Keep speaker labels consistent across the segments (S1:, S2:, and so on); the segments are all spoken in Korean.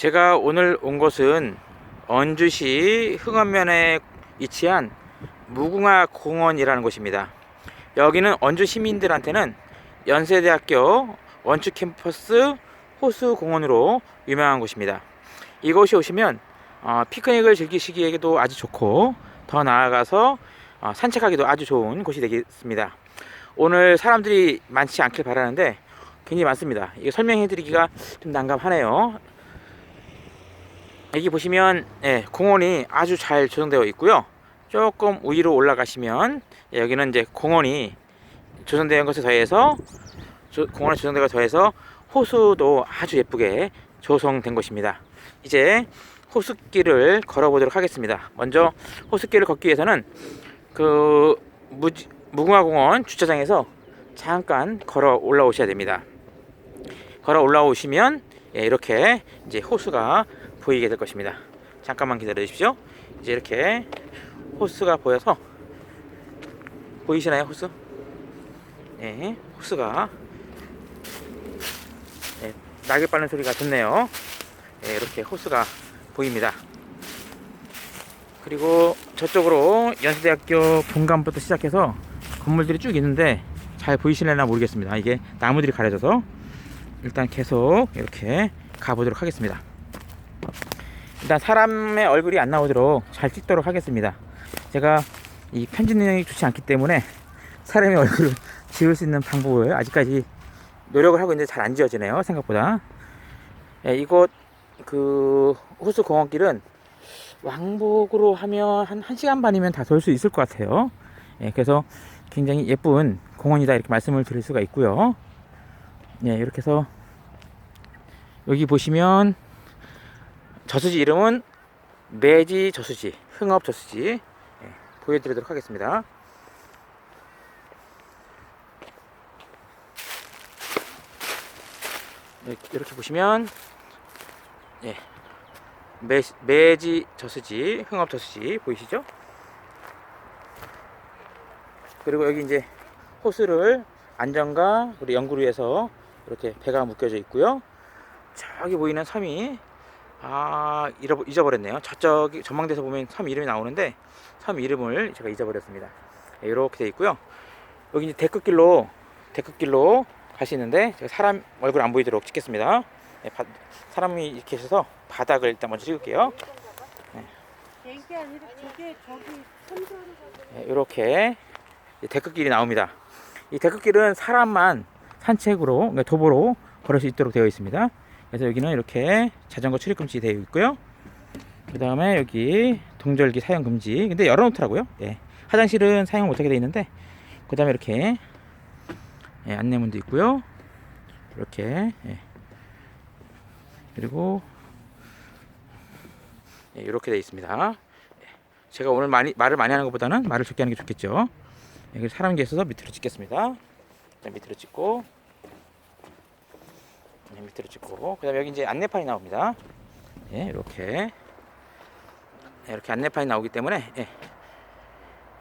S1: 제가 오늘 온 곳은 언주시 흥원면에 위치한 무궁화 공원이라는 곳입니다. 여기는 언주 시민들한테는 연세대학교 원축 캠퍼스 호수 공원으로 유명한 곳입니다. 이곳이 오시면 어, 피크닉을 즐기시기에도 아주 좋고 더 나아가서 어, 산책하기도 아주 좋은 곳이 되겠습니다. 오늘 사람들이 많지 않길 바라는데 굉장히 많습니다. 이거 설명해 드리기가 좀 난감하네요. 여기 보시면 예, 공원이 아주 잘 조성되어 있고요. 조금 위로 올라가시면 예, 여기는 이제 공원이 조성된 것에 더해서 조- 공원에 조성된 것에 더해서 호수도 아주 예쁘게 조성된 곳입니다. 이제 호수길을 걸어보도록 하겠습니다. 먼저 호수길을 걷기 위해서는 그 무, 무궁화공원 주차장에서 잠깐 걸어 올라오셔야 됩니다. 걸어 올라오시면 예, 이렇게 이제 호수가 보이게 될 것입니다. 잠깐만 기다려 주십시오. 이제 이렇게 호수가 보여서 보이시나요, 호수? 네, 호수가 네, 낙엽 빠는 소리가 좋네요. 네, 이렇게 호수가 보입니다. 그리고 저쪽으로 연세대학교 본관부터 시작해서 건물들이 쭉 있는데 잘 보이시려나 모르겠습니다. 이게 나무들이 가려져서 일단 계속 이렇게 가보도록 하겠습니다. 일단 사람의 얼굴이 안 나오도록 잘 찍도록 하겠습니다. 제가 이 편집 능력이 좋지 않기 때문에 사람의 얼굴을 지울 수 있는 방법을 아직까지 노력을 하고 있는데 잘 안 지워지네요. 생각보다. 예, 이곳 그 호수 공원길은 왕복으로 하면 한 1시간 반이면 다 돌 수 있을 것 같아요. 예, 그래서 굉장히 예쁜 공원이다 이렇게 말씀을 드릴 수가 있고요. 예, 이렇게 해서 여기 보시면 저수지 이름은 매지 저수지, 흥업 저수지 예, 보여드리도록 하겠습니다. 네, 이렇게 보시면 예, 매, 매지 저수지, 흥업 저수지 보이시죠? 그리고 여기 이제 호수를 안전과 그리고 연구를 위해서 이렇게 배가 묶여져 있고요. 저기 보이는 섬이 아 잃어, 잊어버렸네요. 저쪽이 전망대에서 보면 섬 이름이 나오는데 섬 이름을 제가 잊어버렸습니다. 네, 이렇게 돼 있고요. 여기 이제 데크길로 데크길로 가시는데 제가 사람 얼굴 안 보이도록 찍겠습니다. 네, 바- 사람이 이렇게 있어서 바닥을 일단 먼저 찍을게요.
S2: 손들어
S1: 네, 이렇게 데크길이 나옵니다. 이 데크길은 사람만 산책으로 그러니까 도보로 걸을 수 있도록 되어 있습니다. 그래서 여기는 이렇게 자전거 출입 금지 되어 있고요. 그 다음에 여기 동절기 사용 금지. 근데 열어놓더라고요. 예. 화장실은 사용 못하게 되어 있는데 그 다음에 이렇게 예, 안내문도 있고요. 이렇게 예. 그리고 예, 이렇게 되어 있습니다. 제가 오늘 많이 말을 많이 하는 것보다는 말을 적게 하는 게 좋겠죠. 여기 사람이 있어서 밑으로 찍겠습니다. 밑으로 찍고, 네, 밑으로 찍고, 그다음에 여기 이제 안내판이 나옵니다. 예, 이렇게 네, 이렇게 안내판이 나오기 때문에 예,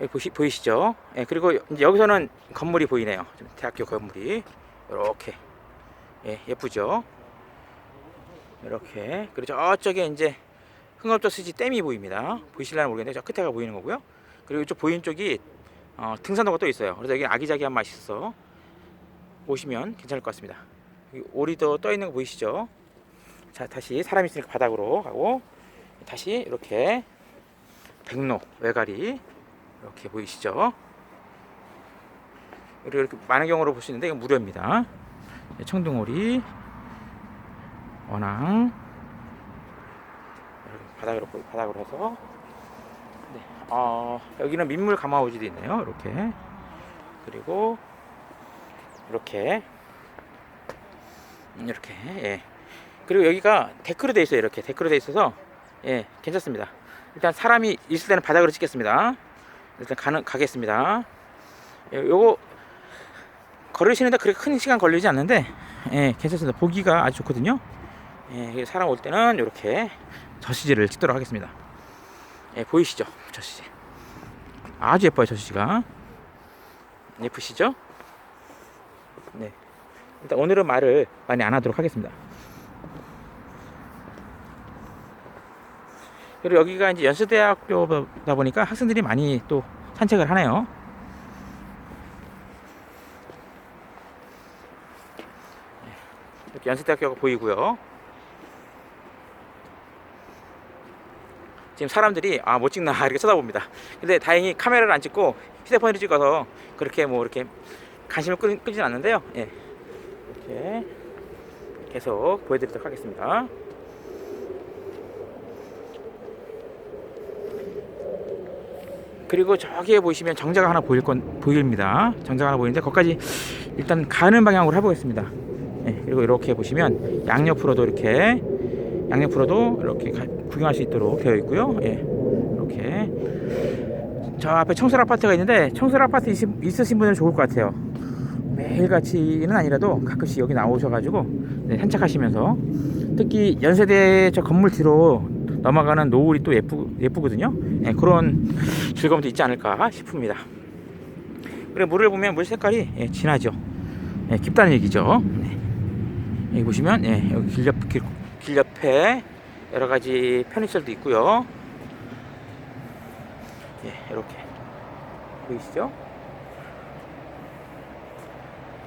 S1: 여기 보시, 보이시죠? 예, 그리고 여기서는 건물이 보이네요. 좀 대학교 건물이 이렇게 예, 예쁘죠? 이렇게 그리고 저쪽에 이제 흥업저 스지 댐이 보입니다. 보이실려나 모르겠는데 저 끝에가 보이는 거고요. 그리고 이쪽 보이는 쪽이 어, 등산로가 또 있어요. 그래서 여기 아기자기한 맛이 있어 오시면 괜찮을 것 같습니다. 오리도 떠 있는 거 보이시죠? 자 다시 사람 있으니까 바닥으로 가고 다시 이렇게 백로 외가리 이렇게 보이시죠? 그리고 이렇게 많은 경우로 볼 수 있는데 이건 무료입니다. 네, 청둥오리, 원앙, 바닥으로 바닥으로 해서 네, 어, 여기는 민물 가마우지도 있네요. 이렇게 그리고 이렇게 음, 이렇게 예. 그리고 여기가 데크로 돼 있어요. 이렇게 데크로 돼 있어서 예 괜찮습니다. 일단 사람이 있을 때는 바닥으로 찍겠습니다. 일단 가는 가겠습니다. 예, 요거 걸으시는데 그렇게 큰 시간 걸리지 않는데 예 괜찮습니다. 보기가 아주 좋거든요. 예, 사람 올 때는 이렇게 저시지를 찍도록 하겠습니다. 예, 보이시죠? 저시지. 아주 예뻐요, 저시지가. 예쁘시죠? 네. 일단 오늘은 말을 많이 안 하도록 하겠습니다. 그리고 여기가 이제 연세대학교다 보니까 학생들이 많이 또 산책을 하네요. 이렇게 연세대학교가 보이고요. 지금 사람들이 아 못 찍나 이렇게 쳐다봅니다. 근데 다행히 카메라를 안 찍고 휴대폰으로 찍어서 그렇게 뭐 이렇게 관심을 끄, 끄진 않는데요. 예. 이렇게 계속 보여드리도록 하겠습니다. 그리고 저기에 보시면 정자가 하나 보일 건 보입니다. 정자가 하나 보이는데 거기까지 일단 가는 방향으로 해보겠습니다. 예, 그리고 이렇게 보시면 양옆으로도 이렇게 양옆으로도 이렇게 가- 구경할 수 있도록 되어 있고요. 예, 이렇게 저 앞에 청설 아파트가 있는데 청설 아파트 있, 있으신 분은 좋을 것 같아요. 매일같이는 아니라도 가끔씩 여기 나오셔가지고 네, 산책하시면서 특히 연세대 저 건물 뒤로 넘어가는 노을이 또 예쁘, 예쁘거든요. 예, 그런 즐거움도 있지 않을까 싶습니다. 그리고 물을 보면 물 색깔이 예, 진하죠. 예, 깊다는 얘기죠. 네. 여기 보시면 예, 여기 길, 옆, 길, 길 옆에 여러 가지 편의시설도 있고요. 예, 이렇게 보이시죠?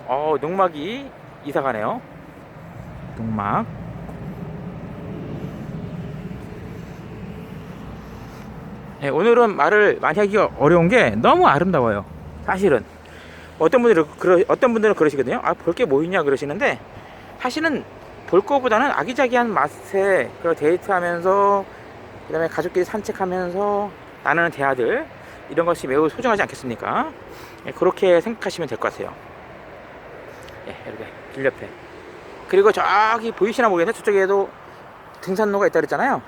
S1: 어, 농막이 이사 가네요. 농막. 네, 오늘은 말을 많이 하기가 어려운 게 너무 아름다워요. 사실은 어떤 분들은 그러, 어떤 분들은 그러시거든요. 아, 볼 게 뭐 있냐 그러시는데 사실은 볼 거보다는 아기자기한 맛에 그 데이트하면서 그 다음에 가족끼리 산책하면서 나누는 대화들 이런 것이 매우 소중하지 않겠습니까? 예, 그렇게 생각하시면 될 것 같아요. 예, 이렇게 길 옆에 그리고 저기 보이시나 모르겠는데 저쪽에도 등산로가 있다 그랬잖아요.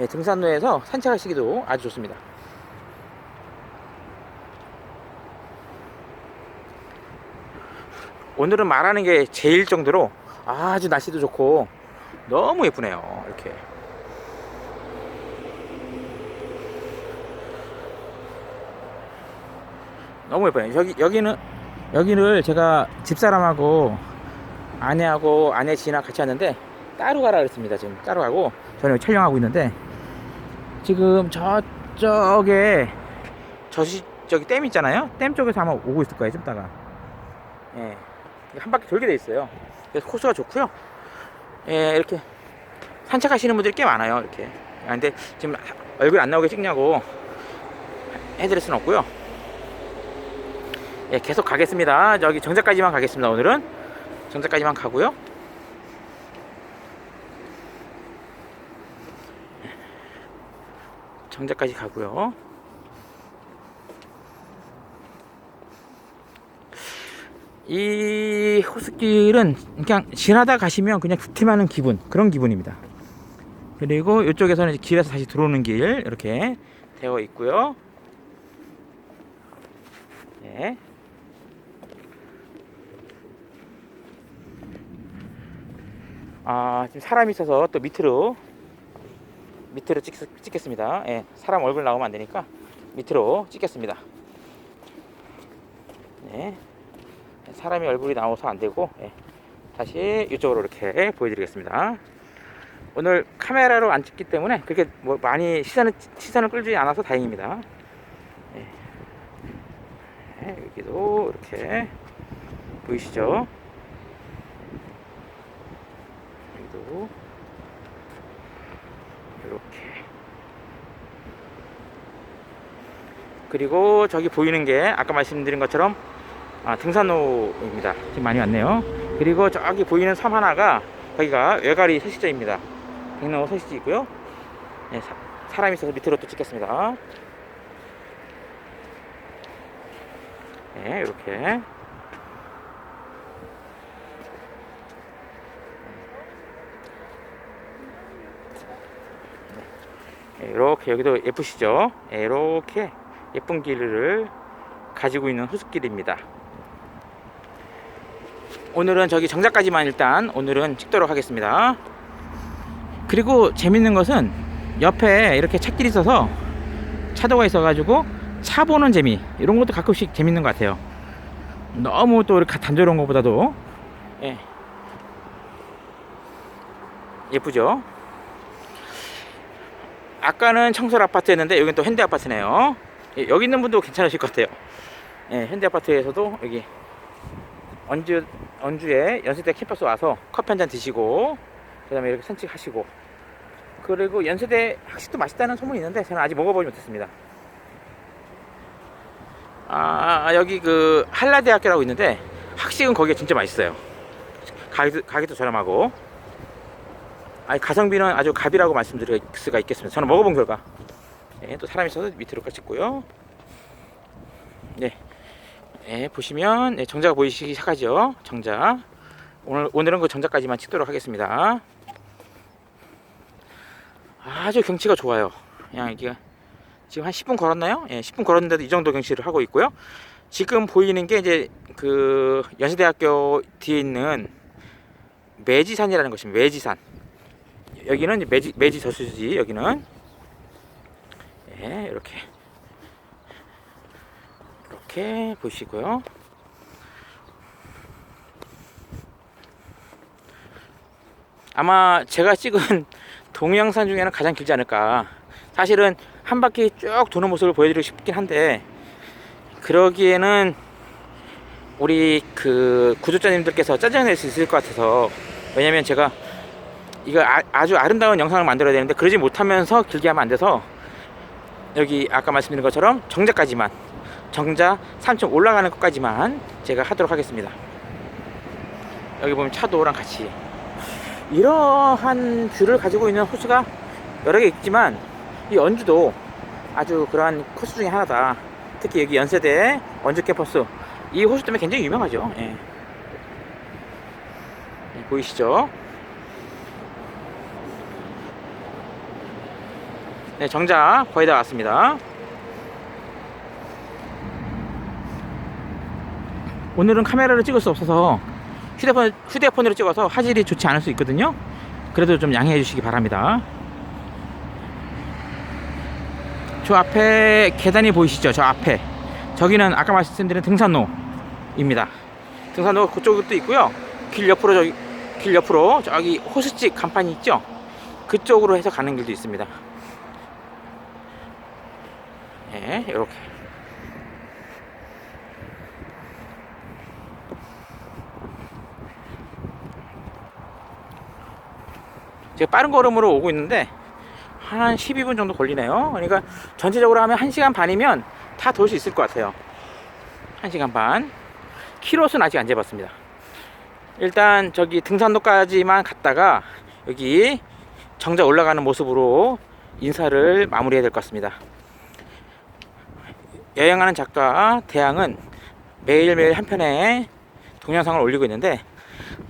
S1: 예, 등산로에서 산책하시기도 아주 좋습니다. 오늘은 말하는 게 제일 정도로 아주 날씨도 좋고 너무 예쁘네요. 이렇게. 너무 예뻐요. 여기 여기는 여기를 제가 집사람하고 아내하고 아내 지인랑 같이 왔는데 따로 가라 그랬습니다. 지금 따로 가고 저는 촬영하고 있는데 지금 저쪽에 저시 저기 댐 있잖아요. 댐 쪽에서 아마 오고 있을 거예요. 좀 따가. 예. 한 바퀴 돌게 돼 있어요. 그래서 코스가 좋고요. 예, 이렇게 산책하시는 분들이 꽤 많아요. 이렇게. 아, 근데 지금 얼굴 안 나오게 찍냐고 해드릴 수는 없고요. 예, 계속 가겠습니다. 저기 정자까지만 가겠습니다. 오늘은 정자까지만 가고요. 정자까지 가고요. 이 호수길은 그냥 지나다 가시면 그냥 득템하는 기분 그런 기분입니다. 그리고 이쪽에서는 길에서 다시 들어오는 길 이렇게 되어 있고요. 네. 아 지금 사람이 있어서 또 밑으로 밑으로 찍, 찍겠습니다. 예, 사람 얼굴 나오면 안 되니까 밑으로 찍겠습니다. 네. 사람이 얼굴이 나와서 안 되고 예, 다시 이쪽으로 이렇게 보여드리겠습니다. 오늘 카메라로 안 찍기 때문에 그렇게 뭐 많이 시선을 시선을 끌지 않아서 다행입니다. 예. 네, 여기도 이렇게 보이시죠? 여기도 이렇게 그리고 저기 보이는 게 아까 말씀드린 것처럼 아, 등산로입니다. 지금 많이 왔네요. 그리고 저기 보이는 섬 하나가 거기가 외가리 서시지입니다. 백로 서시지 있고요. 네, 사, 사람이 있어서 밑으로 또 찍겠습니다. 네, 이렇게. 이렇게 여기도 예쁘시죠? 네, 이렇게 예쁜 길을 가지고 있는 호숫길입니다. 오늘은 저기 정자까지만 일단 오늘은 찍도록 하겠습니다. 그리고 재밌는 것은 옆에 이렇게 찾길이 있어서 차도가 있어가지고 차 보는 재미 이런 것도 가끔씩 재밌는 것 같아요. 너무 또 이렇게 단조로운 것보다도 예. 예쁘죠? 아까는 청설 아파트였는데 여기는 또 현대 아파트네요. 예, 여기 있는 분도 괜찮으실 것 같아요. 예, 현대 아파트에서도 여기 언주 언주에 연세대 캠퍼스 와서 커피 한 잔 드시고 그다음에 이렇게 산책하시고 그리고 연세대 학식도 맛있다는 소문이 있는데 저는 아직 먹어보지 못했습니다. 아 여기 그 한라대학교라고 있는데 학식은 거기가 진짜 맛있어요. 가격도, 가격도 저렴하고 아니 가성비는 아주 갑이라고 말씀드릴 수가 있겠습니다. 저는 먹어본 결과 예, 또 사람이 있어서 밑으로 찍고요. 네, 예, 보시면 네, 정자가 보이시기 시작하죠. 정자 오늘 오늘은 그 정자까지만 찍도록 하겠습니다. 아주 경치가 좋아요. 그냥 이게 지금 한 10분 걸었나요? 예, 10분 걸었는데도 이 정도 경치를 하고 있고요. 지금 보이는 게 이제 그 연세대학교 뒤에 있는 매지산이라는 것입니다. 매지산. 여기는 매지 매지 저수지 여기는 예, 이렇게 이렇게 보시고요. 아마 제가 찍은 동영상 중에는 가장 길지 않을까. 사실은 한 바퀴 쭉 도는 모습을 보여드리고 싶긴 한데 그러기에는 우리 그 구독자님들께서 짜증낼 수 있을 것 같아서 왜냐면 제가 이거 아, 주 아름다운 영상을 만들어야 되는데 그러지 못하면서 길게 하면 안 돼서 여기 아까 말씀드린 것처럼 정자까지만 정자 3층 올라가는 것까지만 제가 하도록 하겠습니다. 여기 보면 차도랑 같이 이러한 뷰를 가지고 있는 호수가 여러 개 있지만 이 연주도 아주 그러한 코스 중에 하나다. 특히 여기 연세대 원주 캠퍼스. 이 호수 때문에 굉장히 유명하죠. 예. 예, 보이시죠 네, 정자 거의 다 왔습니다. 오늘은 카메라를 찍을 수 없어서 휴대폰, 휴대폰으로 찍어서 화질이 좋지 않을 수 있거든요. 그래도 좀 양해해 주시기 바랍니다. 저 앞에 계단이 보이시죠? 저 앞에. 저기는 아까 말씀드린 등산로입니다. 등산로 그쪽도 있고요. 길 옆으로 저기, 길 옆으로 저기 호수집 간판이 있죠? 그쪽으로 해서 가는 길도 있습니다. 예, 이렇게. 제가 빠른 걸음으로 오고 있는데 한 12분 정도 걸리네요. 그러니까 전체적으로 하면 1시간 반이면 다 돌 수 있을 것 같아요. 1시간 반. 키로수는 아직 안 재봤습니다. 일단 저기 등산로까지만 갔다가 여기 정자 올라가는 모습으로 인사를 마무리해야 될 것 같습니다. 여행하는 작가 대항은 매일매일 한 편의 동영상을 올리고 있는데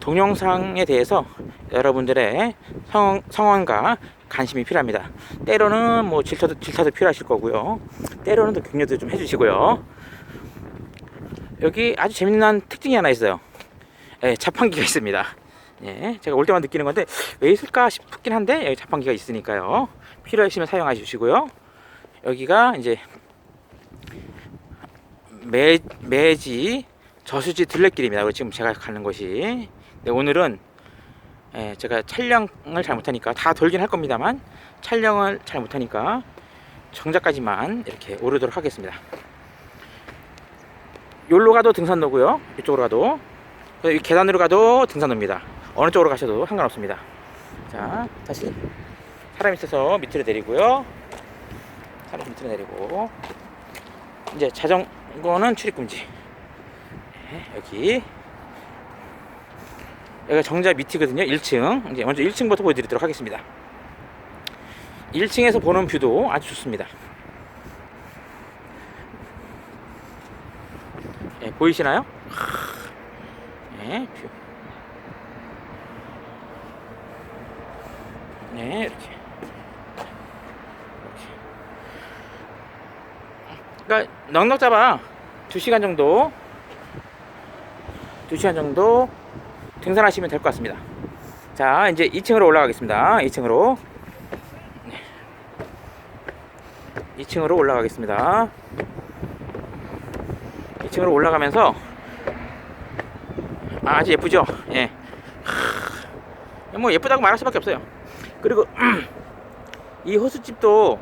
S1: 동영상에 대해서 여러분들의 성, 성원과 관심이 필요합니다. 때로는 뭐 질타도, 질타도 필요하실 거고요. 때로는 또 격려도 좀 해주시고요. 여기 아주 재밌는 특징이 하나 있어요. 예, 자판기가 있습니다. 예, 제가 올 때만 느끼는 건데 왜 있을까 싶긴 한데 여기 자판기가 있으니까요. 필요하시면 사용해 주시고요. 여기가 이제 매, 매지 저수지 들레길입니다. 그리고 지금 제가 가는 곳이. 네, 오늘은 예, 제가 촬영을 잘 못하니까 다 돌긴 할 겁니다만 촬영을 잘 못하니까 정자까지만 이렇게 오르도록 하겠습니다. 여기로 가도 등산로고요. 이쪽으로 가도 이 계단으로 가도 등산로입니다. 어느 쪽으로 가셔도 상관없습니다. 자, 다시 사람 있어서 밑으로 내리고요. 사람 밑으로 내리고 이제 자전 거는 출입금지. 네, 여기 여기가 정자 밑이거든요. 1층. 이제 먼저 1층부터 보여드리도록 하겠습니다. 1층에서 보는 뷰도 아주 좋습니다. 예, 보이시나요? 네, 뷰. 네, 이렇게. 이렇게. 그러니까 넉넉 잡아 2시간 정도 2시간 정도 등산하시면 될 것 같습니다. 자, 이제 2층으로 올라가겠습니다. 2층으로. 2층으로 올라가겠습니다. 2층으로 올라가면서 아, 아주 예쁘죠? 예. 하, 뭐 예쁘다고 말할 수밖에 없어요. 그리고 이 호수집도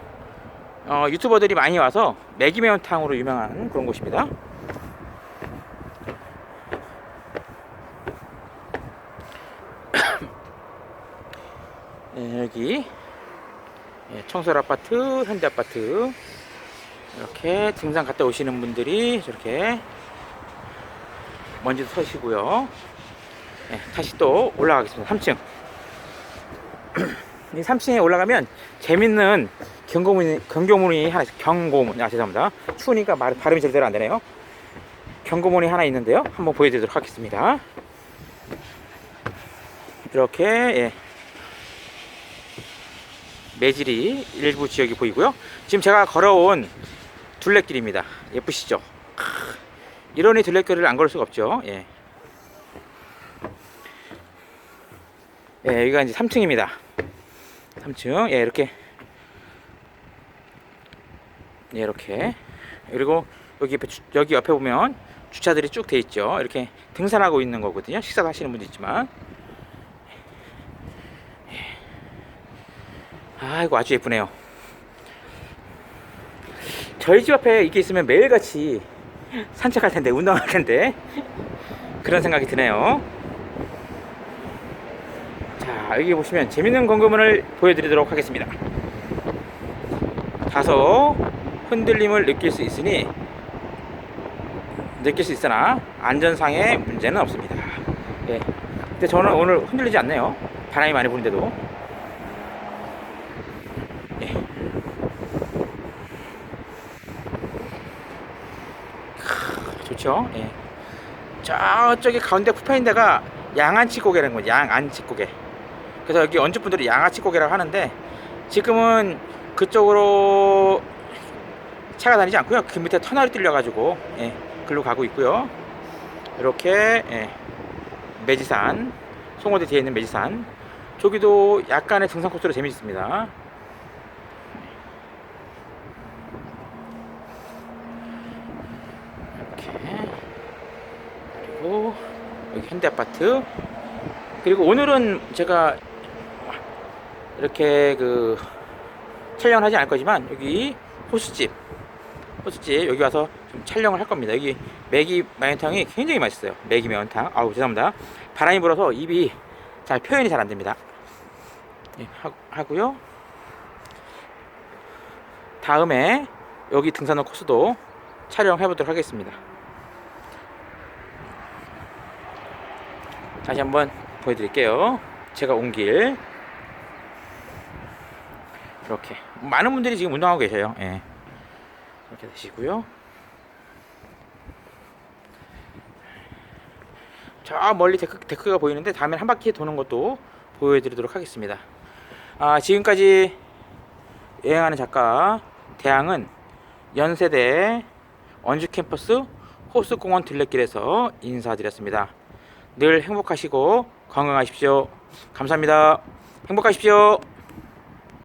S1: 어, 유튜버들이 많이 와서 매기 매운탕으로 유명한 그런 곳입니다. 네, 여기 예, 청설 아파트, 현대 아파트 이렇게 등산 갔다 오시는 분들이 저렇게 먼지도 서시고요. 예, 다시 또 올라가겠습니다. 3층. 이 3층에 올라가면 재밌는 경고문이, 경고문이 하나, 있- 경고문, 아, 죄송합니다. 추우니까 말, 발음이 제대로 안 되네요. 경고문이 하나 있는데요. 한번 보여드리도록 하겠습니다. 이렇게, 예. 매질이 일부 지역이 보이고요. 지금 제가 걸어온 둘레길입니다. 예쁘시죠? 크, 이러니 둘레길을 안 걸을 수가 없죠. 예. 예, 여기가 이제 3층입니다. 3층. 예, 이렇게. 예, 이렇게. 그리고 여기 옆에, 주- 여기 옆에 보면 주차들이 쭉 돼 있죠. 이렇게 등산하고 있는 거거든요. 식사도 하시는 분도 있지만. 예. 아이고, 아주 예쁘네요. 저희 집 앞에 이게 있으면 매일같이 산책할 텐데, 운동할 텐데. 그런 생각이 드네요. 자, 여기 보시면 재밌는 공금을 보여드리도록 하겠습니다. 다소 흔들림을 느낄 수 있으니 느낄 수 있으나 안전상의 문제는 없습니다. 예. 근데 저는 오늘 흔들리지 않네요. 바람이 많이 부는데도. 예. 크, 좋죠. 예. 저쪽에 가운데 푸파인 데가 양안치 고개라는 거죠. 양안치 고개. 그래서 여기 언주분들이 양아치 고개라고 하는데 지금은 그쪽으로 차가 다니지 않고요. 그 밑에 터널이 뚫려가지고 예, 글로 가고 있고요. 이렇게 예, 매지산 송호대 뒤에 있는 매지산 저기도 약간의 등산 코스로 재미있습니다. 이렇게 그리고 여기 현대 아파트 그리고 오늘은 제가 이렇게 그 촬영을 하지 않을 거지만 여기 호수집 호수집 여기 와서 좀 촬영을 할 겁니다 여기 매기 매운탕이 굉장히 맛있어요 매기 매운탕 아우 죄송합니다 바람이 불어서 입이 잘 표현이 잘 안 됩니다 예, 하, 하고요 다음에 여기 등산로 코스도 촬영해 보도록 하겠습니다 다시 한번 보여드릴게요. 제가 온 길. 이렇게. 많은 분들이 지금 운동하고 계셔요. 예. 이렇게 되시고요. 저 멀리 데크, 데크가 보이는데 다음에 한 바퀴 도는 것도 보여드리도록 하겠습니다. 아, 지금까지 여행하는 작가 대항은 연세대 원주 캠퍼스 호수공원 둘레길에서 인사드렸습니다. 늘 행복하시고 건강하십시오. 감사합니다. 행복하십시오.